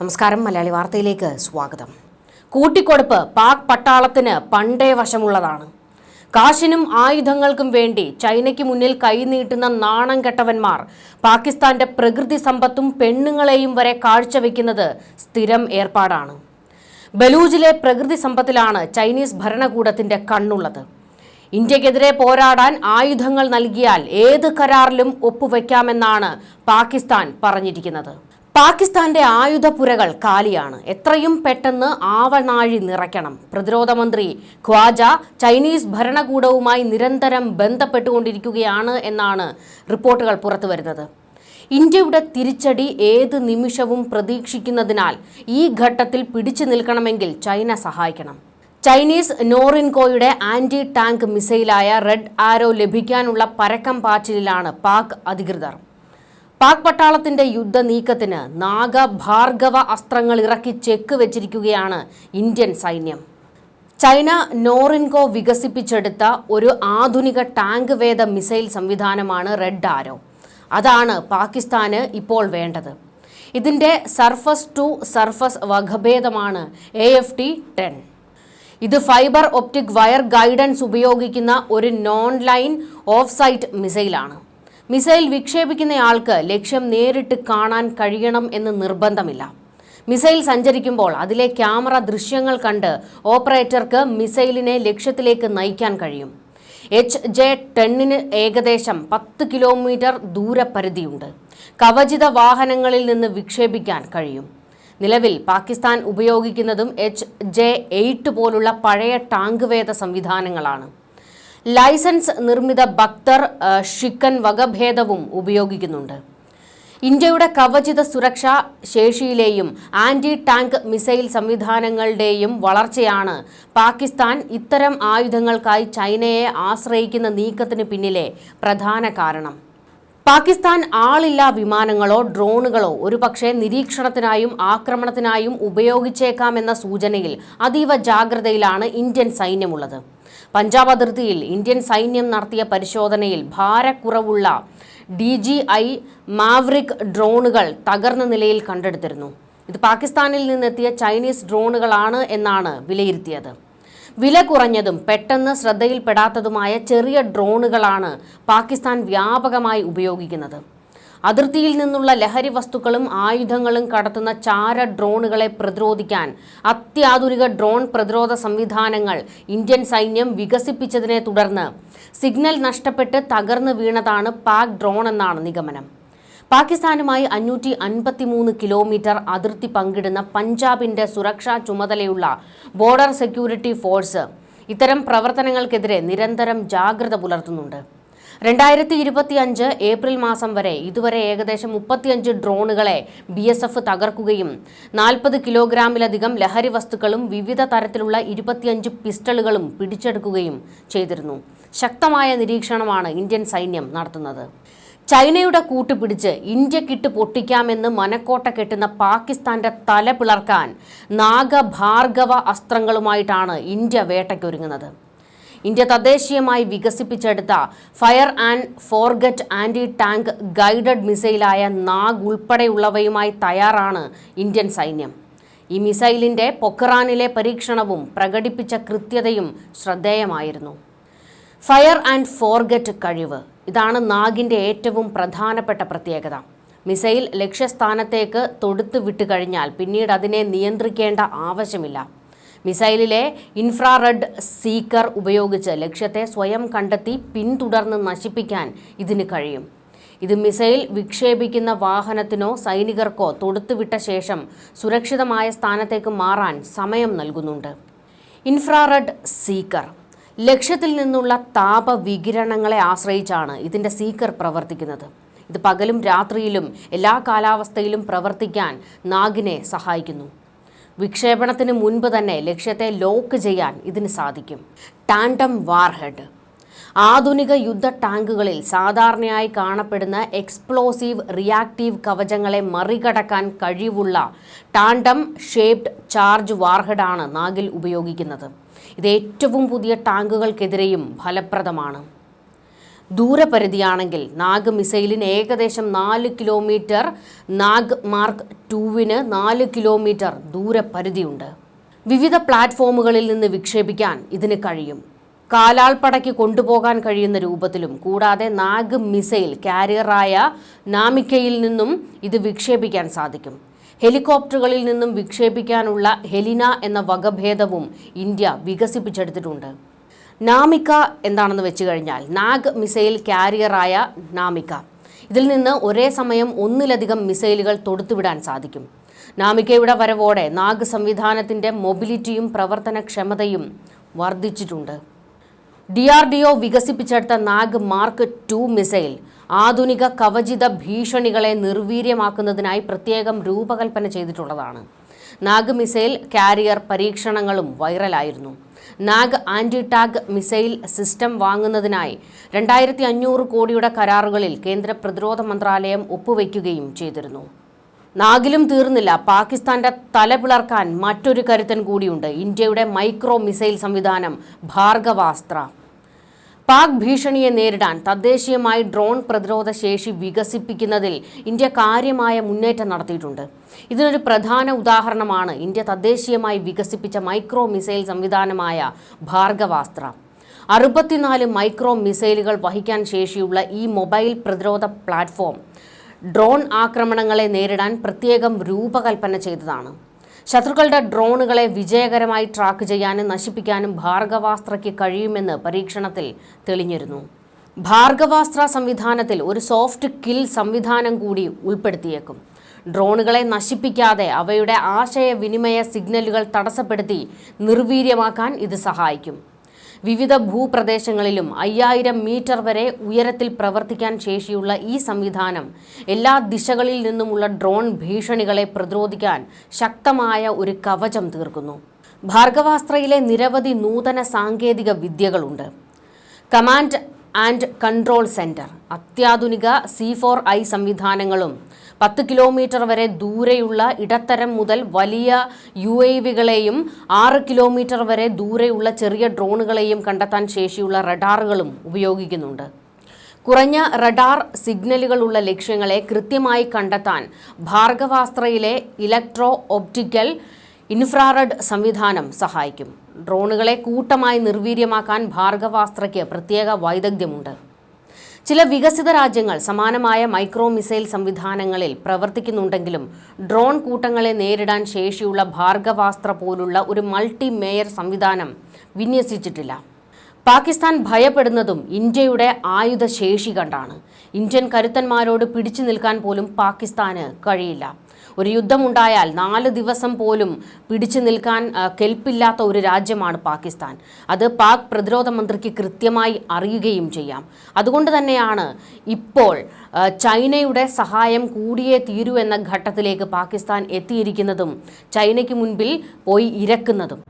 നമസ്കാരം മലയാളി വാർത്തയിലേക്ക് സ്വാഗതം. കൂട്ടിക്കൊടുപ്പ് പാക് പട്ടാളത്തിന് പണ്ടേ വശമുള്ളതാണ്. കാശിനും ആയുധങ്ങൾക്കും വേണ്ടി ചൈനയ്ക്ക് മുന്നിൽ കൈനീട്ടുന്ന നാണം കെട്ടവന്മാർ പാകിസ്ഥാന്റെ പ്രകൃതി സമ്പത്തും പെണ്ണുങ്ങളെയും വരെ കാഴ്ചവെക്കുന്നത് സ്ഥിരം ഏർപ്പാടാണ്. ബലൂജിലെ പ്രകൃതി സമ്പത്തിലാണ് ചൈനീസ് ഭരണകൂടത്തിന്റെ കണ്ണുള്ളത്. ഇന്ത്യക്കെതിരെ പോരാടാൻ ആയുധങ്ങൾ നൽകിയാൽ ഏത് കരാറിലും ഒപ്പുവെക്കാമെന്നാണ് പാകിസ്ഥാൻ പറഞ്ഞിരിക്കുന്നത്. പാകിസ്ഥാന്റെ ആയുധപ്പുരകൾ കാലിയാണ്. എത്രയും പെട്ടെന്ന് ആവനാഴി നിറയ്ക്കണം. പ്രതിരോധ മന്ത്രി ഖ്വാജ ചൈനീസ് ഭരണകൂടവുമായി നിരന്തരം ബന്ധപ്പെട്ടുകൊണ്ടിരിക്കുകയാണ് എന്നാണ് റിപ്പോർട്ടുകൾ പുറത്തുവരുന്നത്. ഇന്ത്യയുടെ തിരിച്ചടി ഏത് നിമിഷവും പ്രതീക്ഷിക്കുന്നതിനാൽ ഈ ഘട്ടത്തിൽ പിടിച്ചു നിൽക്കണമെങ്കിൽ ചൈന സഹായിക്കണം. ചൈനീസ് നോറിൻകോയുടെ ആന്റി ടാങ്ക് മിസൈലായ റെഡ് ആരോ ലഭിക്കാനുള്ള പരക്കം പാച്ചിലാണ് പാക് അധികൃതർ. പാക് പട്ടാളത്തിന്റെ യുദ്ധ നീക്കത്തിന് നാഗ ഭാർഗവ അസ്ത്രങ്ങൾ ഇറക്കി ചെക്ക് വെച്ചിരിക്കുകയാണ് ഇന്ത്യൻ സൈന്യം. ചൈന നോറിൻകോ വികസിപ്പിച്ചെടുത്ത ഒരു ആധുനിക ടാങ്ക് വേദ മിസൈൽ സംവിധാനമാണ് റെഡ് ആരോ. അതാണ് പാകിസ്ഥാന് ഇപ്പോൾ വേണ്ടത്. ഇതിന്റെ സർഫസ് ടു സർഫസ് വകഭേദമാണ് എ എഫ് ടി ടെൻ ഇത് ഫൈബർ ഒപ്റ്റിക് വയർ ഗൈഡൻസ് ഉപയോഗിക്കുന്ന ഒരു നോൺ ലൈൻ ഓഫ് സൈറ്റ് മിസൈലാണ്. മിസൈൽ വിക്ഷേപിക്കുന്നയാൾക്ക് ലക്ഷ്യം നേരിട്ട് കാണാൻ കഴിയണം എന്ന് നിർബന്ധമില്ല. മിസൈൽ സഞ്ചരിക്കുമ്പോൾ അതിലെ ക്യാമറ ദൃശ്യങ്ങൾ കണ്ട് ഓപ്പറേറ്റർക്ക് മിസൈലിനെ ലക്ഷ്യത്തിലേക്ക് നയിക്കാൻ കഴിയും. എച്ച് ജെ ടെന്നിന് ഏകദേശം പത്ത് കിലോമീറ്റർ ദൂരപരിധിയുണ്ട്. കവചിത വാഹനങ്ങളിൽ നിന്ന് വിക്ഷേപിക്കാൻ കഴിയും. നിലവിൽ പാകിസ്ഥാൻ ഉപയോഗിക്കുന്നതും എച്ച് ജെ എയ്റ്റ് പോലുള്ള പഴയ ടാങ്ക് വേദ സംവിധാനങ്ങളാണ്. ലൈസൻസ് നിർമ്മിത ഭക്തർ ഷിക്കൻ വകഭേദവും ഉപയോഗിക്കുന്നുണ്ട്. ഇന്ത്യയുടെ കവചിത സുരക്ഷാ ശേഷിയിലെയും ആന്റി ടാങ്ക് മിസൈൽ സംവിധാനങ്ങളുടെയും വളർച്ചയാണ് പാകിസ്ഥാൻ ഇത്തരം ആയുധങ്ങൾക്കായി ചൈനയെ ആശ്രയിക്കുന്ന നീക്കത്തിന് പിന്നിലെ പ്രധാന കാരണം. പാകിസ്ഥാൻ ആളില്ലാ വിമാനങ്ങളോ ഡ്രോണുകളോ ഒരുപക്ഷെ നിരീക്ഷണത്തിനായും ആക്രമണത്തിനായും ഉപയോഗിച്ചേക്കാമെന്ന സൂചനയിൽ അതീവ ജാഗ്രതയിലാണ് ഇന്ത്യൻ സൈന്യമുള്ളത്. പഞ്ചാബ് അതിർത്തിയിൽ ഇന്ത്യൻ സൈന്യം നടത്തിയ പരിശോധനയിൽ ഭാരക്കുറവുള്ള ഡി ജി ഐ മാവ്രിക് ഡ്രോണുകൾ തകർന്ന നിലയിൽ കണ്ടെടുത്തിരുന്നു. ഇത് പാകിസ്ഥാനിൽ നിന്നെത്തിയ ചൈനീസ് ഡ്രോണുകളാണ് എന്നാണ് വിലയിരുത്തിയത്. വില കുറഞ്ഞതും പെട്ടെന്ന് ശ്രദ്ധയിൽപ്പെടാത്തതുമായ ചെറിയ ഡ്രോണുകളാണ് പാകിസ്ഥാൻ വ്യാപകമായി ഉപയോഗിക്കുന്നത്. അതിർത്തിയിൽ നിന്നുള്ള ലഹരി വസ്തുക്കളും ആയുധങ്ങളും കടത്തുന്ന ചാര ഡ്രോണുകളെ പ്രതിരോധിക്കാൻ അത്യാധുനിക ഡ്രോൺ പ്രതിരോധ സംവിധാനങ്ങൾ ഇന്ത്യൻ സൈന്യം വികസിപ്പിച്ചതിനെ തുടർന്ന് സിഗ്നൽ നഷ്ടപ്പെട്ട് തകർന്നു വീണതാണ് പാക് ഡ്രോൺ എന്നാണ് നിഗമനം. പാകിസ്ഥാനുമായി അഞ്ഞൂറ്റി അൻപത്തിമൂന്ന് കിലോമീറ്റർ അതിർത്തി പങ്കിടുന്ന പഞ്ചാബിന്റെ സുരക്ഷാ ചുമതലയുള്ള ബോർഡർ സെക്യൂരിറ്റി ഫോഴ്സ് ഇത്തരം പ്രവർത്തനങ്ങൾക്കെതിരെ നിരന്തരം ജാഗ്രത പുലർത്തുന്നുണ്ട്. രണ്ടായിരത്തി ഇരുപത്തി അഞ്ച് ഏപ്രിൽ മാസം വരെ ഇതുവരെ ഏകദേശം മുപ്പത്തിയഞ്ച് ഡ്രോണുകളെ ബി എസ് എഫ് തകർക്കുകയും നാൽപ്പത് കിലോഗ്രാമിലധികം ലഹരി വസ്തുക്കളും വിവിധ തരത്തിലുള്ള ഇരുപത്തിയഞ്ച് പിസ്റ്റളുകളും പിടിച്ചെടുക്കുകയും ചെയ്തിരുന്നു. ശക്തമായ നിരീക്ഷണമാണ് ഇന്ത്യൻ സൈന്യം നടത്തുന്നത്. ചൈനയുടെ കൂട്ടുപിടിച്ച് ഇന്ത്യക്കിട്ട് പൊട്ടിക്കാമെന്ന് മനക്കോട്ട കെട്ടുന്ന പാകിസ്ഥാന്റെ തല പിളർക്കാൻ നാഗഭാർഗവ അസ്ത്രങ്ങളുമായിട്ടാണ് ഇന്ത്യ വേട്ടയ്ക്കൊരുങ്ങുന്നത്. ഇന്ത്യ തദ്ദേശീയമായി വികസിപ്പിച്ചെടുത്ത fire and forget anti tank guided മിസൈലായ Nag ഉൾപ്പെടെയുള്ളവയുമായി തയ്യാറാണ് ഇന്ത്യൻ സൈന്യം. ഈ മിസൈലിന്റെ പൊക്രാനിലെ പരീക്ഷണവും പ്രകടിപ്പിച്ച കൃത്യതയും ശ്രദ്ധേയമായിരുന്നു. ഫയർ ആൻഡ് ഫോർഗറ്റ് കഴിവ് ഇതാണ് നാഗിന്റെ ഏറ്റവും പ്രധാനപ്പെട്ട പ്രത്യേകത. മിസൈൽ ലക്ഷ്യസ്ഥാനത്തേക്ക് തൊടുത്തു വിട്ടുകഴിഞ്ഞാൽ പിന്നീട് അതിനെ നിയന്ത്രിക്കേണ്ട ആവശ്യമില്ല. മിസൈലിലെ ഇൻഫ്രാറെഡ് സീക്കർ ഉപയോഗിച്ച് ലക്ഷ്യത്തെ സ്വയം കണ്ടെത്തി പിന്തുടർന്ന് നശിപ്പിക്കാൻ ഇതിന് കഴിയും. ഇത് മിസൈൽ വിക്ഷേപിക്കുന്ന വാഹനത്തിനോ സൈനികർക്കോ തൊടുത്തുവിട്ട ശേഷം സുരക്ഷിതമായ സ്ഥാനത്തേക്ക് മാറാൻ സമയം നൽകുന്നുണ്ട്. ഇൻഫ്രാറെഡ് സീക്കർ ലക്ഷ്യത്തിൽ നിന്നുള്ള താപവികിരണങ്ങളെ ആശ്രയിച്ചാണ് ഇതിന്റെ സീക്കർ പ്രവർത്തിക്കുന്നത്. ഇത് പകലും രാത്രിയിലും എല്ലാ കാലാവസ്ഥയിലും പ്രവർത്തിക്കാൻ നാഗിനെ സഹായിക്കുന്നു. വിക്ഷേപണത്തിന് മുൻപ് തന്നെ ലക്ഷ്യത്തെ ലോക്ക് ചെയ്യാൻ ഇതിന് സാധിക്കും. Tandem warhead. ആധുനിക യുദ്ധ ടാങ്കുകളിൽ സാധാരണയായി കാണപ്പെടുന്ന എക്സ്പ്ലോസീവ് റിയാക്റ്റീവ് കവചങ്ങളെ മറികടക്കാൻ കഴിവുള്ള ടാൻഡം ഷേപ്ഡ് ചാർജ് വാർഹെഡാണ് നാഗിൽ ഉപയോഗിക്കുന്നത്. ഇത് ഏറ്റവും പുതിയ ടാങ്കുകൾക്കെതിരെയും ഫലപ്രദമാണ്. ദൂരപരിധിയാണെങ്കിൽ നാഗ് മിസൈലിന് ഏകദേശം നാല് കിലോമീറ്റർ നാഗ് മാർക്ക് ടൂവിന് നാല് കിലോമീറ്റർ ദൂരപരിധിയുണ്ട്. വിവിധ പ്ലാറ്റ്ഫോമുകളിൽ നിന്ന് വിക്ഷേപിക്കാൻ ഇതിന് കഴിയും. കാലാൾപ്പടയ്ക്ക് കൊണ്ടുപോകാൻ കഴിയുന്ന രൂപത്തിലും കൂടാതെ നാഗ് മിസൈൽ കാരിയറായ നാമിക്കയിൽ നിന്നും ഇത് വിക്ഷേപിക്കാൻ സാധിക്കും. ഹെലികോപ്റ്ററുകളിൽ നിന്നും വിക്ഷേപിക്കാനുള്ള ഹെലിന എന്ന വകഭേദവും ഇന്ത്യ വികസിപ്പിച്ചെടുത്തിട്ടുണ്ട്. നാമിക എന്താണെന്ന് വെച്ച് കഴിഞ്ഞാൽ നാഗ് മിസൈൽ കാരിയറായ നാമിക ഇതിൽ നിന്ന് ഒരേ സമയം ഒന്നിലധികം മിസൈലുകൾ തൊടുത്തുവിടാൻ സാധിക്കും. നാമികയുടെ വരവോടെ നാഗ് സംവിധാനത്തിന്റെ മൊബിലിറ്റിയും പ്രവർത്തനക്ഷമതയും വർദ്ധിച്ചിട്ടുണ്ട്. ഡി ആർ ഡി ഒ വികസിപ്പിച്ചെടുത്ത നാഗ് മാർക്ക് ടു മിസൈൽ ആധുനിക കവചിത ഭീഷണികളെ നിർവീര്യമാക്കുന്നതിനായി പ്രത്യേകം രൂപകൽപ്പന ചെയ്തിട്ടുള്ളതാണ്. നാഗ് മിസൈൽ കാരിയർ പരീക്ഷണങ്ങളും വൈറലായിരുന്നു. Nag anti tank missile system വാങ്ങുന്നതിനായി രണ്ടായിരത്തി അഞ്ഞൂറ് കോടിയുടെ കരാറുകളിൽ കേന്ദ്ര പ്രതിരോധ മന്ത്രാലയം ഒപ്പുവയ്ക്കുകയും ചെയ്തിരുന്നു. നാഗിലും തീർന്നില്ല. പാകിസ്ഥാന്റെ തല പിളർക്കാൻ മറ്റൊരു കരുത്തൻ കൂടിയുണ്ട്. ഇന്ത്യയുടെ മൈക്രോ മിസൈൽ സംവിധാനം ഭാർഗവാസ്ത്ര. പാക് ഭീഷണിയെ നേരിടാൻ തദ്ദേശീയമായി ഡ്രോൺ പ്രതിരോധ ശേഷി വികസിപ്പിക്കുന്നതിൽ ഇന്ത്യ കാര്യമായ മുന്നേറ്റം നടത്തിയിട്ടുണ്ട്. ഇതിനൊരു പ്രധാന ഉദാഹരണമാണ് ഇന്ത്യ തദ്ദേശീയമായി വികസിപ്പിച്ച മൈക്രോ മിസൈൽ സംവിധാനമായ ഭാർഗവാസ്ത്ര. അറുപത്തിനാല് മൈക്രോ മിസൈലുകൾ വഹിക്കാൻ ശേഷിയുള്ള ഈ മൊബൈൽ പ്രതിരോധ പ്ലാറ്റ്ഫോം ഡ്രോൺ ആക്രമണങ്ങളെ നേരിടാൻ പ്രത്യേകം രൂപകൽപ്പന ചെയ്തതാണ്. ശത്രുക്കളുടെ ഡ്രോണുകളെ വിജയകരമായി ട്രാക്ക് ചെയ്യാനും നശിപ്പിക്കാനും ഭാർഗവാസ്ത്രയ്ക്ക് കഴിയുമെന്ന് പരീക്ഷണത്തിൽ തെളിഞ്ഞിരുന്നു. ഭാർഗവാസ്ത്ര സംവിധാനത്തിൽ ഒരു സോഫ്റ്റ് കിൽ സംവിധാനം കൂടി ഉൾപ്പെടുത്തിയേക്കും. ഡ്രോണുകളെ നശിപ്പിക്കാതെ അവയുടെ ആശയവിനിമയ സിഗ്നലുകൾ തടസ്സപ്പെടുത്തി നിർവീര്യമാക്കാൻ ഇത് സഹായിക്കും. വിവിധ ഭൂപ്രദേശങ്ങളിലും അയ്യായിരം മീറ്റർ വരെ ഉയരത്തിൽ പ്രവർത്തിക്കാൻ ശേഷിയുള്ള ഈ സംവിധാനം എല്ലാ ദിശകളിൽ നിന്നുമുള്ള ഡ്രോൺ ഭീഷണികളെ പ്രതിരോധിക്കാൻ ശക്തമായ ഒരു കവചം തീർക്കുന്നു. ഭാർഗവാസ്ത്രയിലെ നിരവധി നൂതന സാങ്കേതിക വിദ്യകളുണ്ട്. കമാൻഡ് ആൻഡ് കൺട്രോൾ സെന്റർ അത്യാധുനിക സി ഫോർ ഐ സംവിധാനങ്ങളും പത്ത് കിലോമീറ്റർ വരെ ദൂരെയുള്ള ഇടത്തരം മുതൽ വലിയ യു എ വികളെയും ആറ് കിലോമീറ്റർ വരെ ദൂരെയുള്ള ചെറിയ ഡ്രോണുകളെയും കണ്ടെത്താൻ ശേഷിയുള്ള റഡാറുകളും ഉപയോഗിക്കുന്നുണ്ട്. കുറഞ്ഞ റഡാർ സിഗ്നലുകളുള്ള ലക്ഷ്യങ്ങളെ കൃത്യമായി കണ്ടെത്താൻ ഭാർഗവാസ്ത്രയിലെ ഇലക്ട്രോ ഒപ്റ്റിക്കൽ ഇൻഫ്രാറെഡ് സംവിധാനം സഹായിക്കും. ഡ്രോണുകളെ കൂട്ടമായി നിർവീര്യമാക്കാൻ ഭാർഗവാസ്ത്രയ്ക്ക് പ്രത്യേക വൈദഗ്ധ്യമുണ്ട്. ചില വികസിത രാജ്യങ്ങൾ സമാനമായ മൈക്രോ മിസൈൽ സംവിധാനങ്ങളിൽ പ്രവർത്തിക്കുന്നുണ്ടെങ്കിലും ഡ്രോൺ കൂട്ടങ്ങളെ നേരിടാൻ ശേഷിയുള്ള ഭാർഗവാസ്ത്ര പോലുള്ള ഒരു മൾട്ടി മേയർ സംവിധാനം വിന്യസിച്ചിട്ടില്ല. പാകിസ്ഥാൻ ഭയപ്പെടുന്നതും ഇന്ത്യയുടെ ആയുധശേഷി കണ്ടാണ്. ഇന്ത്യൻ കരുത്തന്മാരോട് പിടിച്ചു നിൽക്കാൻ പോലും പാകിസ്ഥാന് കഴിയില്ല. ഒരു യുദ്ധമുണ്ടായാൽ നാല് ദിവസം പോലും പിടിച്ചു നിൽക്കാൻ കെൽപ്പില്ലാത്ത ഒരു രാജ്യമാണ് പാകിസ്ഥാൻ. അത് പാക് പ്രതിരോധ മന്ത്രിക്ക് കൃത്യമായി അറിയുകയും ചെയ്യാം. അതുകൊണ്ട് തന്നെയാണ് ഇപ്പോൾ ചൈനയുടെ സഹായം കൂടിയേ തീരൂ എന്ന ഘട്ടത്തിലേക്ക് പാകിസ്ഥാൻ എത്തിയിരിക്കുന്നതും ചൈനയ്ക്ക് മുൻപിൽ പോയി ഇരക്കുന്നതും.